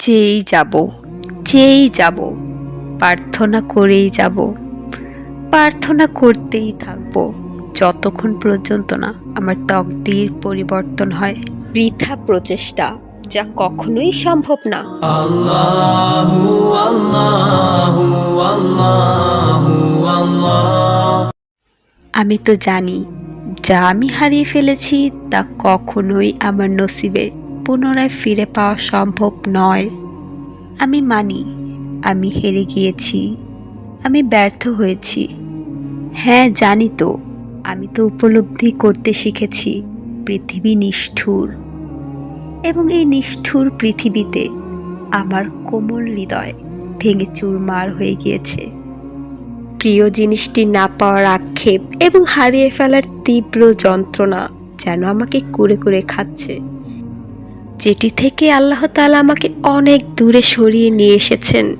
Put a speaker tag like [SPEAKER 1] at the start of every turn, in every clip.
[SPEAKER 1] চেয়েই যাব চেয়েই যাব প্রার্থনা করেই যাব প্রার্থনা করতেই থাকব। যতক্ষণ পর্যন্ত না আমার তকদির পরিবর্তন হয়। বৃথা প্রচেষ্টা যা কখনোই সম্ভব না। আমি তো জানি যা আমি হারিয়ে ফেলেছি তা কখনোই আমার নসিবে পুনরায় ফিরে পাওয়া সম্ভব নয়। আমি মানি, আমি হেরে গিয়েছি। আমি ব্যর্থ হয়েছি। হ্যাঁ জানি তো, আমি তো উপলব্ধি করতে শিখেছি, পৃথিবী নিষ্ঠুর। এবং এই নিষ্ঠুর পৃথিবীতে আমার কোমল হৃদয় ভেঙে চুরমার হয়ে গিয়েছে। প্রিয় জিনিসটি না পাওয়ার আক্ষেপ এবং হারিয়ে ফেলার তীব্র যন্ত্রণা যেন আমাকে কুরে কুরে খাচ্ছে। যেটি থেকে আল্লাহ তালা আমাকে অনেক দূরে সরিয়ে নিয়ে এসেছেন,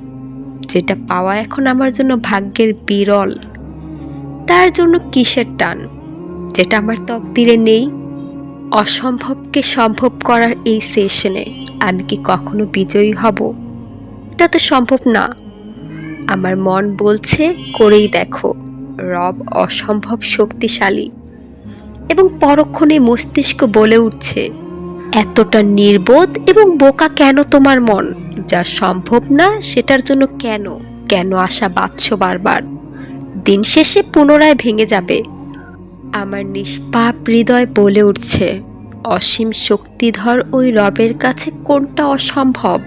[SPEAKER 1] যেটা পাওয়া এখন আমার জন্য ভাগ্যের বিরল। তার জন্য কিসের টান? যেটা আমার তকদিরে নেই, অসম্ভবকে সম্ভব করার এই সেশনে আমি কি কখনো বিজয়ী হব? এটা তো সম্ভব না। আমার মন বলছে, করেই দেখো, রব অসম্ভব শক্তিশালী এবং পরক্ষণে মস্তিষ্ক বলে উঠছে। এতটা নির্বোধ এবং বোকা কেন তোমার মন? যা সম্ভব না সেটার জন্য কেন? কেন আশা বাঁধছ বারবার? দিন শেষে পুনরায় ভেঙে যাবে। আমার নিষ্পাপ হৃদয় বলে উঠছে, অসীম শক্তিধর ওই রবের কাছে কোনটা অসম্ভব?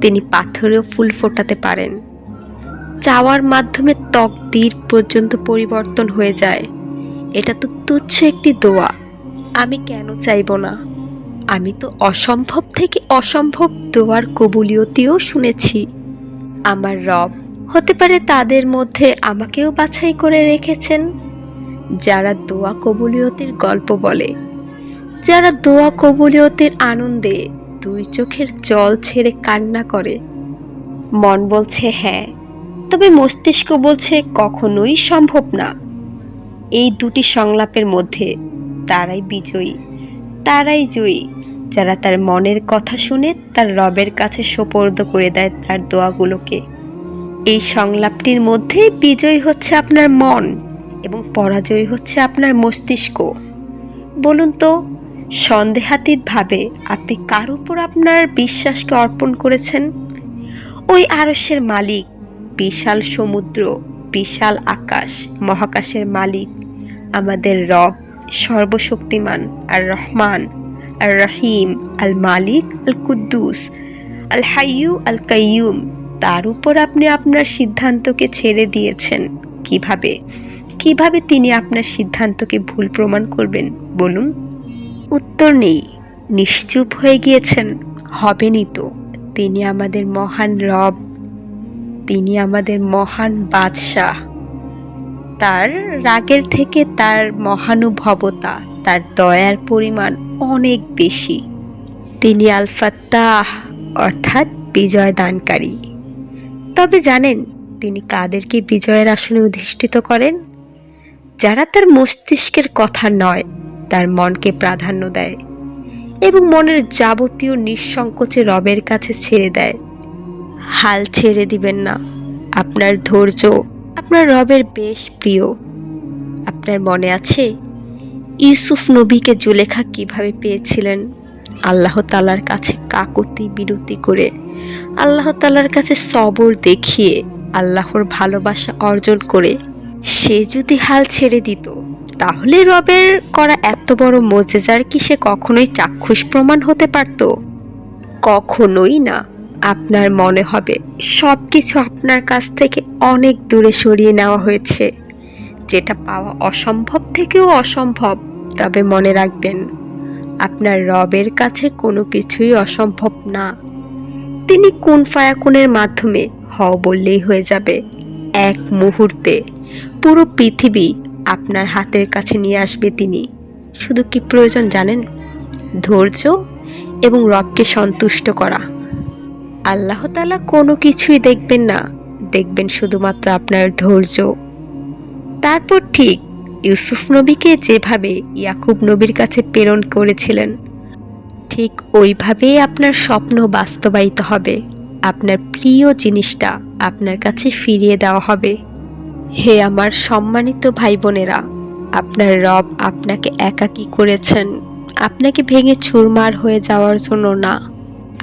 [SPEAKER 1] তিনি পাথরেও ফুল ফোটাতে পারেন। চাওয়ার মাধ্যমে তকদির পর্যন্ত পরিবর্তন হয়ে যায়। এটা তো তুচ্ছ একটি দোয়া। আমি কেন চাইব না? আমি তো অসম্ভব থেকে অসম্ভব দোয়ার কবুলিয়তিও শুনেছি। আমার রব হতে পারে তাদের মধ্যে আমাকেও বাছাই করে রেখেছেন। যারা দোয়া কবুলিয়তির গল্প বলে, যারা দোয়া কবুলিয়তির আনন্দে দুই চোখের জল ছেড়ে কান্না করে, মন বলছে হ্যাঁ তবে মস্তিষ্ক বলছে কখনোই সম্ভব না। এই দুটি সংলাপের মধ্যে তারাই বিজয়ী, তারাই জয়ী। যারা তার মনের কথা শুনে তার রবের কাছে সোপর্দ করে দেয় তার দোয়াগুলোকে। এই সংলাপটির মধ্যে বিজয়ী হচ্ছে আপনার মন এবং পরাজয় হচ্ছে আপনার মস্তিষ্ক। বলুন তো, সন্দেহাতীতভাবে আপনি কার উপর আপনার বিশ্বাসকে অর্পণ করেছেন? ওই আরস্যের মালিক, বিশাল সমুদ্র, বিশাল আকাশ, মহাকাশের মালিক, আমাদের রব সর্বশক্তিমান আর রহমান। আর রহিম আল মালিক আল কুদ্দুস আল হাইয়ু আল কাইয়ুম তার উপর আপনি আপনার সিদ্ধান্তকে ছেড়ে দিয়েছেন। কীভাবে? কীভাবে তিনি আপনার সিদ্ধান্তকে ভুল প্রমাণ করবেন? বলুন। উত্তর নেই। নিশ্চুপ হয়ে গিয়েছেন। হবেনই তো। তিনি আমাদের মহান রব। তিনি আমাদের মহান বাদশাহ। তার রাগের থেকে তার মহানুভবতা তার দয়ার পরিমাণ অনেক বেশি। তিনি আলফাত্তাহ, অর্থাৎ বিজয় দানকারী। তবে জানেন, তিনি কাদেরকে বিজয়ের আসনে অধিষ্ঠিত করেন? যারা তার মস্তিষ্কের কথা নয়, তার মনকে প্রাধান্য দেয় এবং মনের যাবতীয় নিঃসংকোচে রবের কাছে ছেড়ে দেয়। হাল ছেড়ে দিবেন না। আপনার ধৈর্য, আপনার রবের বেশ প্রিয়। আপনার মনে আছে ইউসুফ নবীকে জুলেখা কীভাবে পেয়েছিলেন? আল্লাহ তালার কাছে কাকুতি বিরতি করে, আল্লাহ তালার কাছে সবর দেখিয়ে, আল্লাহর ভালোবাসা অর্জন করে সে যদি হাল ছেড়ে দিত, তাহলে রবের করা এত বড় মজেজার কি সে কখনোই চাক্ষুষ প্রমাণ হতে পারত? কখনোই না। আপনার মনে হবে সব কিছু আপনার কাছ থেকে অনেক দূরে সরিয়ে নেওয়া হয়েছে। যেটা পাওয়া অসম্ভব থেকেও অসম্ভব। তবে মনে রাখবেন, আপনার রবের কাছে কোনো কিছুই অসম্ভব না। তিনি কোন ফায়াকুনের মাধ্যমে হ বললেই হয়ে যাবে। এক মুহূর্তে পুরো পৃথিবী আপনার হাতের কাছে নিয়ে আসবে তিনি। শুধু কি প্রয়োজন জানেন? ধৈর্য এবং রবকে সন্তুষ্ট করা। আল্লাহ তালা কোনো কিছুই দেখবেন না। দেখবেন শুধুমাত্র আপনার ধৈর্য। তারপর ঠিক ইউসুফ নবীকে যেভাবে ইয়াকুব নবীর কাছে প্রেরণ করেছিলেন, ঠিক ওইভাবেই আপনার স্বপ্ন বাস্তবায়িত হবে। আপনার প্রিয় জিনিসটা আপনার কাছে ফিরিয়ে দেওয়া হবে। হে আমার সম্মানিত ভাই বোনেরা আপনার রব আপনাকে একাকী করেছেন। আপনাকে ভেঙে চুরমার হয়ে যাওয়ার জন্য না,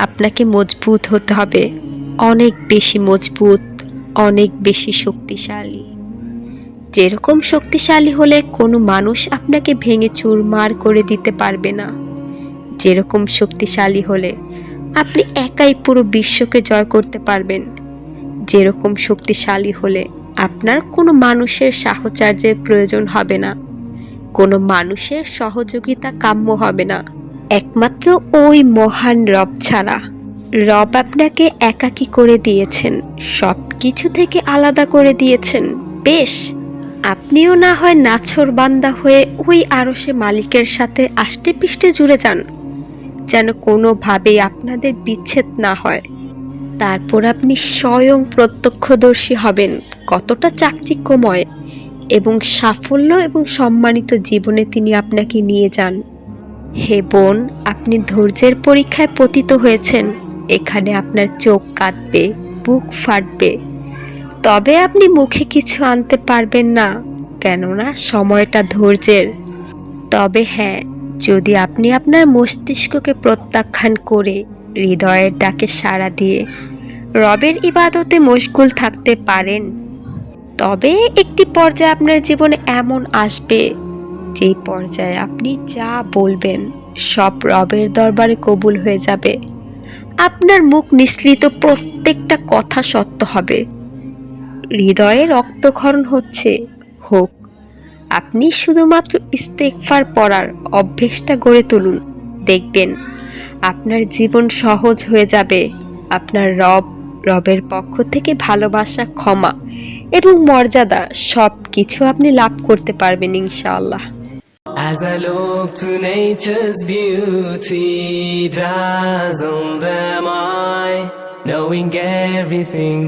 [SPEAKER 1] আপনাকে মজবুত হতে হবে। অনেক বেশি মজবুত, অনেক বেশি শক্তিশালী। যেরকম শক্তিশালী হলে কোনো মানুষ আপনাকে ভেঙে চুরমার করে দিতে পারবে না। যেরকম শক্তিশালী হলে আপনি একাই পুরো বিশ্বকে জয় করতে পারবেন। যেরকম শক্তিশালী হলে আপনার কোনো মানুষের সাহচর্যের প্রয়োজন হবে না। কোনো মানুষের সহযোগিতা কাম্য হবে না। একমাত্র ওই মহান রব ছাড়া। রব আপনাকে একাকী করে দিয়েছেন সব কিছু থেকে আলাদা করে দিয়েছেন। বেশ! আপনিও না হয় নাছর বান্দা হয়ে ওই আরশে মালিকের সাথে আষ্টে পিষ্টে জুড়ে যান, যেন কোনোভাবেই আপনাদের বিচ্ছেদ না হয়। তারপর আপনি স্বয়ং প্রত্যক্ষদর্শী হবেন, কতটা চাকচিক্যময় এবং সাফল্য এবং সম্মানিত জীবনে তিনি আপনাকে নিয়ে যান। হে বোন, আপনি ধৈর্যের পরীক্ষায় পতিত হয়েছেন, এখানে আপনার চোখ কাঁদবে, বুক ফাটবে। তবে আপনি মুখে কিছু আনতে পারবেন না, কেননা সময়টা ধৈর্যের। তবে হ্যাঁ যদি আপনি আপনার মস্তিষ্ককে প্রত্যাখ্যান করে হৃদয়ের ডাকে সাড়া দিয়ে রবের ইবাদতে মশগুল থাকতে পারেন, তবে একটি পর্যায়ে আপনার জীবনে এমন আসবে, যেই পর্যায়ে আপনি যা বলবেন সব রবের দরবারে কবুল হয়ে যাবে। আপনার মুখ নিঃসৃত প্রত্যেকটা কথা সত্য হবে। হৃদয়ে রক্তক্ষরণ হচ্ছে। হোক আপনি শুধুমাত্র ইস্তেকফার পড়ার অভ্যেসটা গড়ে তুলুন। দেখবেন আপনার জীবন সহজ হয়ে যাবে। আপনার রব রবের পক্ষ থেকে ভালোবাসা ক্ষমা এবং মর্যাদা সব কিছু আপনি লাভ করতে পারবেন ইনশাআল্লাহ।
[SPEAKER 2] As I look to nature's beauty, dazzled am I, knowing everything